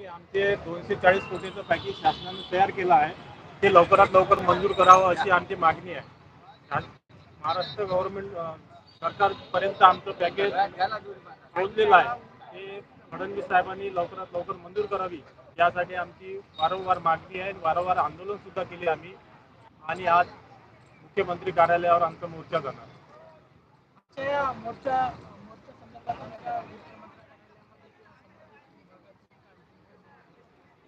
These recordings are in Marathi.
की आमचे दोनशे चाळीस कोटीचं पॅकेज शासनाने तयार केलं आहे. ते लवकरात लवकर मंजूर करावं अशी आमची मागणी आहे. महाराष्ट्र गव्हर्नमेंट सरकारपर्यंत आमचं पॅकेज पोहोचलेलं आहे. ते फडणवीस साहेबांनी लवकरात लवकर मंजूर करावी यासाठी आमची वारंवार मागणी आहे. वारंवार आंदोलन सुद्धा केले आम्ही. आणि आज मुख्यमंत्री कार्यालयावर आमचा मोर्चा जाणार. मोर्चा मोर्चा संदर्भात आमच्या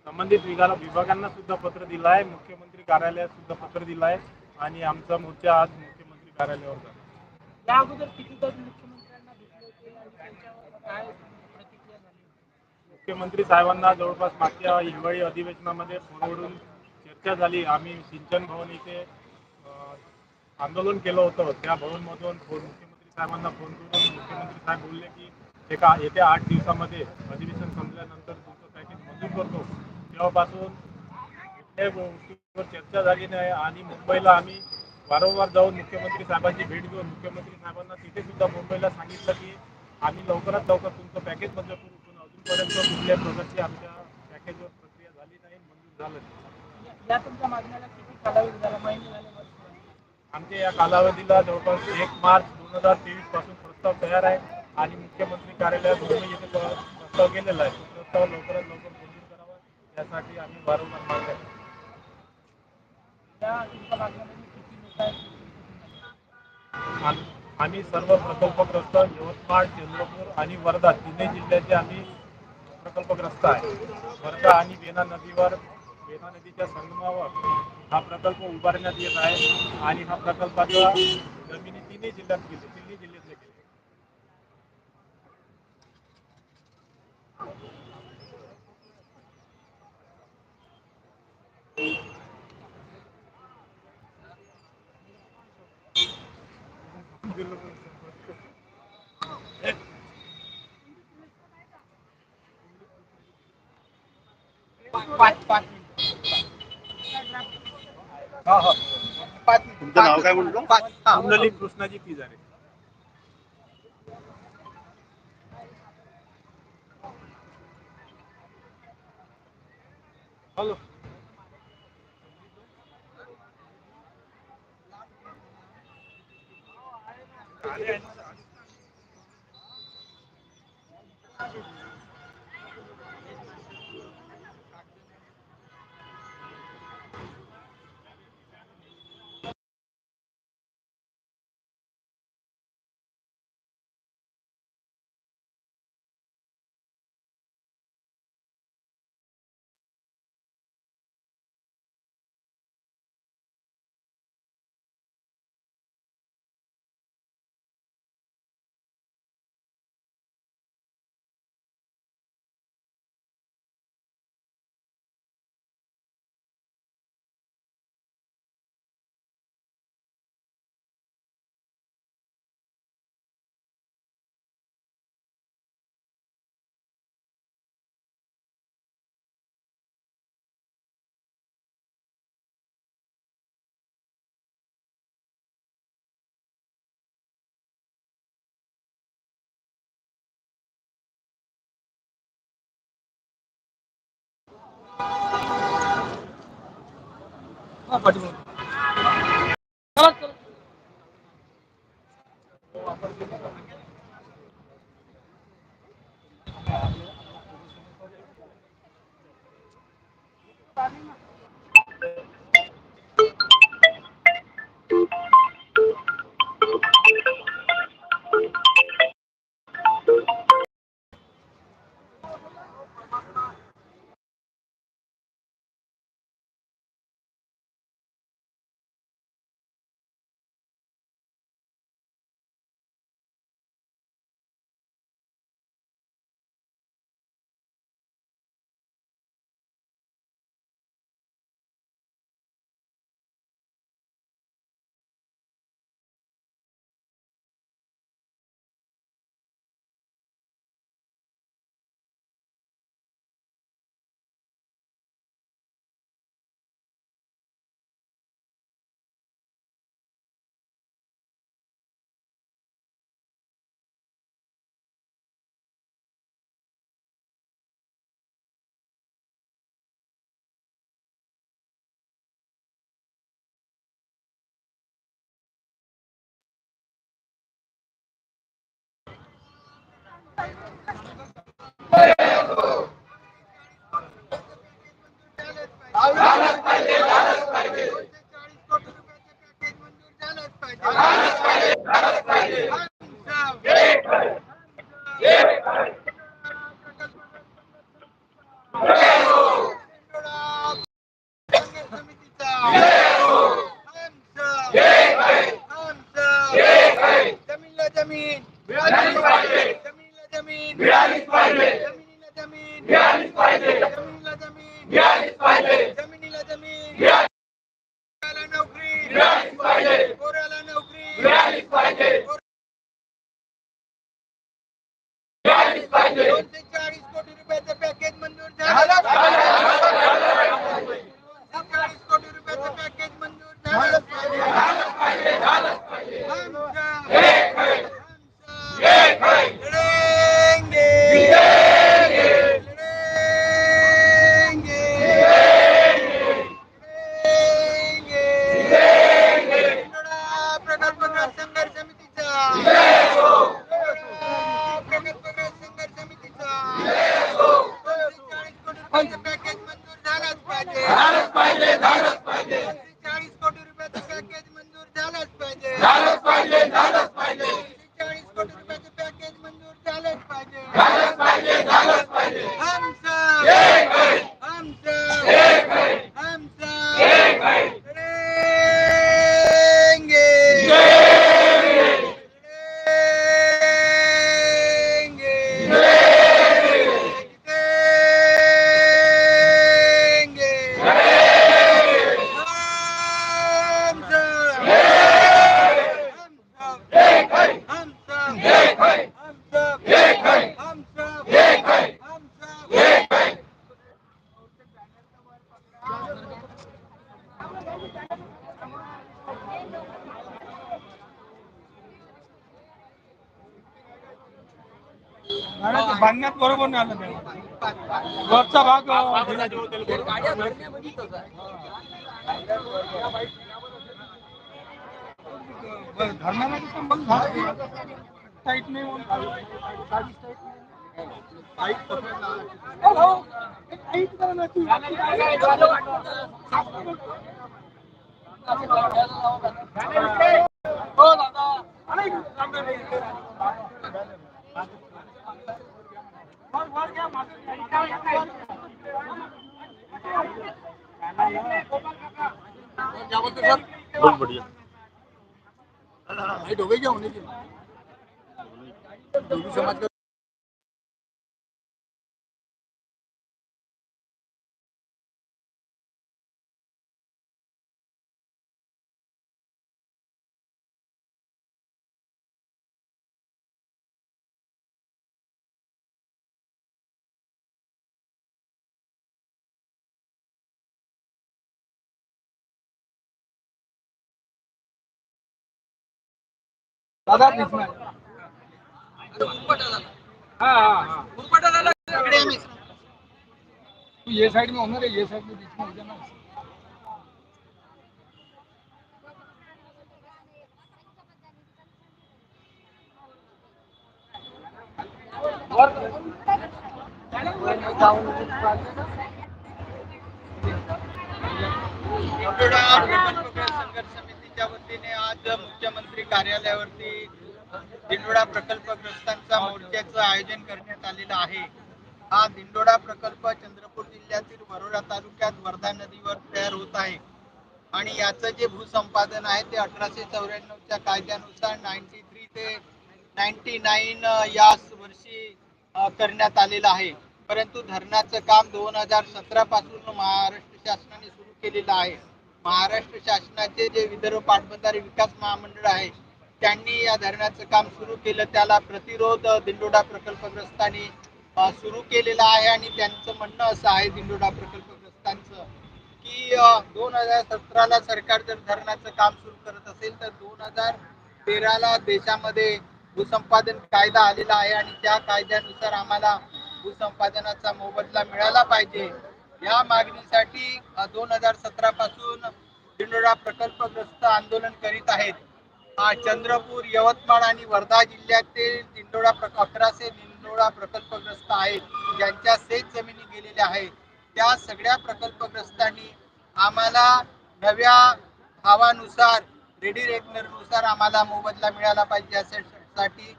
संबंधित विभागा विभागांना सुद्धा पत्र दिलं आहे. मुख्यमंत्री कार्यालयात सुद्धा पत्र दिलं आहे. आणि आमचा मोर्चा आज मुख्यमंत्री कार्यालयावर जाणार या अगोदर कितीदा मुख्यमंत्र्यांना भेटले होते आणि त्यांच्यावर काय प्रतिक्रिया झाली? मुख्यमंत्री साहेबांना जवळपास मागच्या हिवाळी अधिवेशनामध्ये फोनवरून चर्चा झाली. आम्ही सिंचन भवन इथे आंदोलन केलं होतं. त्या भवनमधून फोन मुख्यमंत्री साहेबांना फोन करून मुख्यमंत्री साहेब बोलले की एका येत्या आठ दिवसामध्ये अधिवेशन संपल्यानंतर तुमचं पॅकेज मंजूर करतो. तेव्हापासून कुठल्याही गोष्टीवर चर्चा झाली नाही आणि मुंबईला आम्ही वारंवार जाऊन मुख्यमंत्री साहेबांची भेट घेऊन मुख्यमंत्री साहेबांना तिथे सुद्धा मुंबईला सांगितलं की आम्ही लवकरात लवकर तुमचं पॅकेज मंजूर करू. पण अजूनपर्यंत कुठल्याही प्रकारची आमच्या पॅकेजवर प्रक्रिया झाली नाही मंजूर झालं नाही. या- या तुमच्या मागण्याला किती कालावधी झाला? महिने झाले वर्ष झाले? आमच्या या कालावधीला जवळपास एक मार्च दोन हजार तेवीसपासून प्रस्ताव तयार आहे आणि मुख्यमंत्री कार्यालयात मुंबई येथे प- प्रस्ताव गेलेला आहे. प्रस्ताव लवकरात लवकर यासाठी आम्ही वारंवार मागणी करतो. आम्ही सर्व प्रकल्पग्रस्त यवतमाळ चंद्रपूर आणि वर्धा तिन्ही जिल्ह्याचे आम्ही प्रकल्पग्रस्त आहे. वर्धा आणि वेणा नदीवर वेणा नदीच्या संगमावर हा प्रकल्प उभारण्यात येत आहे आणि हा प्रकल्पाच्या जमिनी तिन्ही जिल्ह्यात केली तिन्ही जिल्ह्यातले गेले पाच पाच हा हा पाच तुमचं नाव काय म्हटलं पाच हा. कुंडली कृष्णाजी पिजारे and हा, जमीन बांधण्यात बरोबर नाही आलं ते. वरचा भाग अं, बाजूला जेव्हा त्याला बरोबर. बरं, धरणाला कसं मग झालं. टाईट नाही म्हणून. हो, हो. हे टाईट करा ना तू. हो दादा अरे, वर- वर घ्या, मागे. बहुत बढ़िया दादा दिसणार हा हा हा तू ये साइड में होना ये साइड में बीच में हो जाना संघर्ष समितीच्या वतीने आज मुख्यमंत्री कार्यालयावरती दिंडोडा प्रकल्पग्रस्तांचा मोर्चाचं आयोजन करण्यात आलेलं आहे. हा दिंडोडा प्रकल्प चंद्रपूर जिल्ह्यातील वरोरा तालुक्यात वर्धा नदीवर तयार होत आहे. आणि याचं जे भूसंपादन आहे ते अठराशे चौऱ्याण्णवच्या कायद्यानुसार नाईन्टी थ्री ते नाईन्टी नाईन या वर्षी करण्यात आलेलं आहे. परंतु धरणाचं काम दोन हजार सतरा पासून महाराष्ट्र शासनाने सुरू केलेलं आहे. महाराष्ट्र शासनाचे जे विदर्भ पाटबंधारे विकास महामंडळ आहे त्यांनी या धरणाचं काम सुरू केलं. त्याला प्रतिरोध दिंडोडा प्रकल्पग्रस्तांनी सुरू केलेला आहे आणि त्यांचं म्हणणं असं आहे दिंडोडा प्रकल्पग्रस्तांचं की दोन हजार सतराला सरकार जर धरणाचं काम सुरू करत असेल तर दोन हजार तेराला देशामध्ये भूसंपादन कायदा आलेला आहे आणि त्या कायद्यानुसार आम्हाला भूसंपादनाचा मोबदला मिळाला पाहिजे. या मागणीसाठी दोन हजार सतरा पासून दिंडोडा प्रकल्पग्रस्त आंदोलन करीत आहेत. चंद्रपूर यवतमाळ आणि वर्धा जिल्ह्यातील दिंडोळा प्रक अकराशे दिंडोळा प्रकल्पग्रस्त आहेत. ज्यांच्या सेत जमिनी गेलेल्या आहेत. त्या सगळ्या प्रकल्पग्रस्तांनी आम्हाला नव्या भावानुसार रेडी रेटनरनुसार आम्हाला मोबदला मिळाला पाहिजे. यासाठी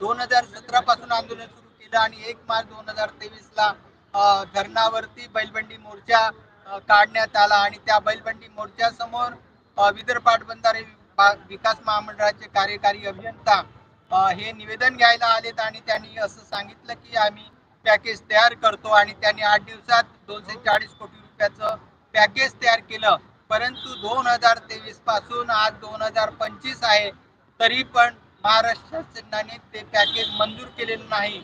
दोन हजार सतरा पासून आंदोलन सुरू केलं आणि एक मार्च दोन हजार तेवीस ला धरणावरती बैलबंडी मोर्चा काढण्यात आला आणि त्या बैलबंडी मोर्चा समोर विदर्भ पाटबंधारे विकास महामंडळाचे कार्यकारी अभियंता हे निवेदन घ्यायला आलेत आणि त्यांनी असं सांगितलं की आम्ही पॅकेज तयार करतो आणि त्यांनी आठ दिवसात दोनशे चाळीस कोटी रुपयाचं पॅकेज तयार केलं. परंतु दोन हजार तेवीसपासून आज दोन हजार पंचवीस आहे तरी पण महाराष्ट्र शासनाने ते पॅकेज मंजूर केलेलं नाही.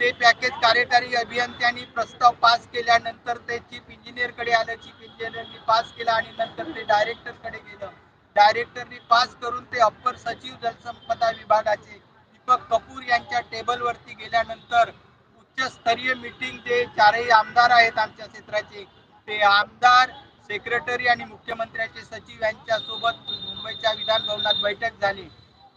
ते पॅकेज कार्यकारी अभियंत्यांनी प्रस्ताव पास केल्यानंतर ते चीफ इंजिनियरकडे आलं चीफ इंजिनियरनी पास केलं आणि नंतर ते डायरेक्टरकडे गेलं. डायरेक्टरनी पास करून ते अप्पर सचिव जलसंपदा विभागाचे दीपक कपूर यांच्या टेबलवरती गेल्यानंतर उच्चस्तरीय मीटिंग जे चारही आमदार आहेत आमच्या क्षेत्राचे ते आमदार सेक्रेटरी आणि मुख्यमंत्र्याचे सचिव यांच्या सोबत मुंबईच्या विधान भवनात बैठक झाली.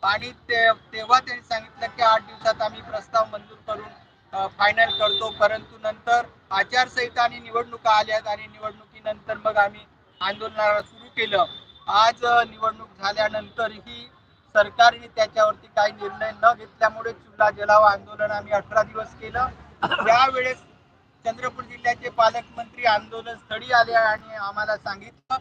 आणि ते तेव्हा त्यांनी सांगितलं की आठ दिवसात आम्ही प्रस्ताव मंजूर करून फायनल करतो. परंतु नंतर आचारसंहिता आणि निवडणुका आल्यात आणि निवडणुकीनंतर मग आम्ही आंदोलनाला सुरू केलं. आज निवडणूक झाल्यानंतरही सरकारने त्याच्यावरती काही निर्णय न घेतल्यामुळे चुला जलाव आंदोलन आम्ही अठरा दिवस केलं. त्यावेळेस चंद्रपूर जिल्ह्याचे पालकमंत्री आंदोलन स्थळी आले आणि आम्हाला सांगितलं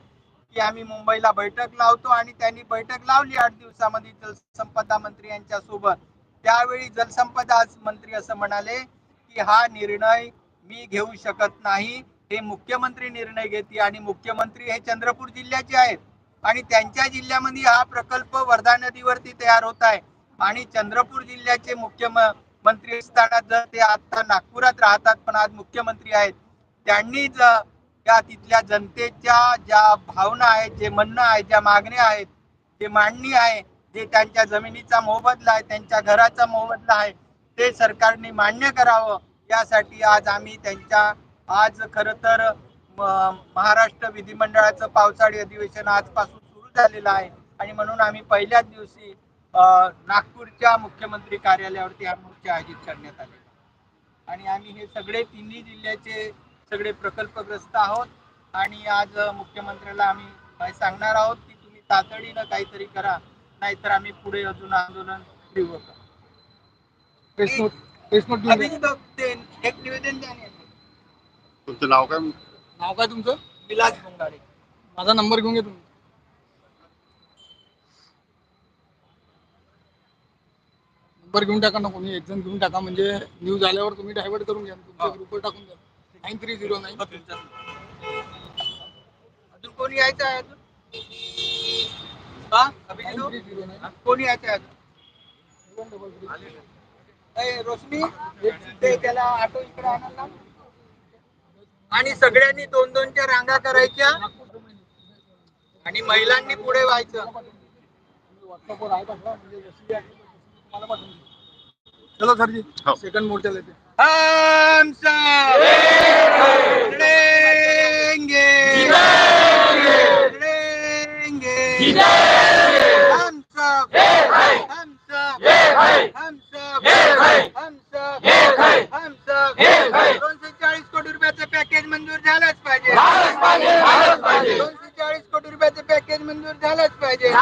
की आम्ही मुंबईला बैठक लावतो आणि त्यांनी बैठक लावली आठ दिवसामध्ये जलसंपदा मंत्री यांच्या सोबत त्यावेळी जलसंपदा मंत्री असं म्हणाले की हा निर्णय मी घेऊ शकत नाही. हे मुख्यमंत्री निर्णय घेते आणि मुख्यमंत्री हे चंद्रपूर जिल्ह्याचे आहेत. आणि त्यांच्या जिल्ह्यामध्ये हा प्रकल्प वर्धा नदीवरती तयार होत आहे. आणि चंद्रपूर जिल्ह्याचे मुख्यमंत्री असताना जर ते आता नागपुरात राहतात पण आज मुख्यमंत्री आहेत. त्यांनी त्या तिथल्या जनतेच्या ज्या भावना आहेत जे म्हणणं आहे ज्या मागण्या आहेत जे मांडणी आहे जे त्यांच्या जमिनीचा मोबदला आहे त्यांच्या घराचा मोबदला आहे ते सरकारने मान्य करावं. यासाठी आज आम्ही त्यांच्या आज खर तर महाराष्ट्र विधिमंडळाचं पावसाळी अधिवेशन आजपासून सुरू झालेलं आहे. आणि म्हणून आम्ही पहिल्याच दिवशी नागपूरच्या मुख्यमंत्री कार्यालयावरती हा मोर्चा आयोजित करण्यात आलेला आणि आम्ही हे सगळे तिन्ही जिल्ह्याचे सगळे प्रकल्पग्रस्त आहोत. आणि आज मुख्यमंत्र्याला आम्ही सांगणार आहोत की तुम्ही तातडीनं काहीतरी करा नाहीतर आम्ही पुढे अजून आंदोलन तीव्र करू. एक निवेदन द्या ना. तुमचं नाव काय? नाव काय तुमचं? विलास बोंगाडे माझा नंबर घेऊन घ्या तुम्ही. नंबर घेऊन टाका ना कोणी एक जण घेऊन टाका. म्हणजे न्यूज आल्यावर तुम्ही डायव्हर्ट करून घ्या. तुमच्या. ग्रुपवर टाकून द्या नाईन थ्री झिरो नाईन अजून कोणी यायचं आहे अजून? हा अभिजित कोणी यायचं आहे अजून? ए, रोशनी ते त्याला ऑटो इकडे आणायला. लाव. आणि सगळ्यांनी दोन दोनच्या रांगा करायच्या आणि महिलांनी पुढे व्हायचं. म्हणजे. चलो सरजी सेकंड मोर्चाला येते हम सब लड़ेंगे। लड़ेंगे। हम सब हम सब। हम सब हम सब हम सब दोनशे चाळीस कोटी रुपयाचं पॅकेज मंजूर झालंच पाहिजे. दोनशे चाळीस कोटी रुपयाचं पॅकेज मंजूर झालंच पाहिजे.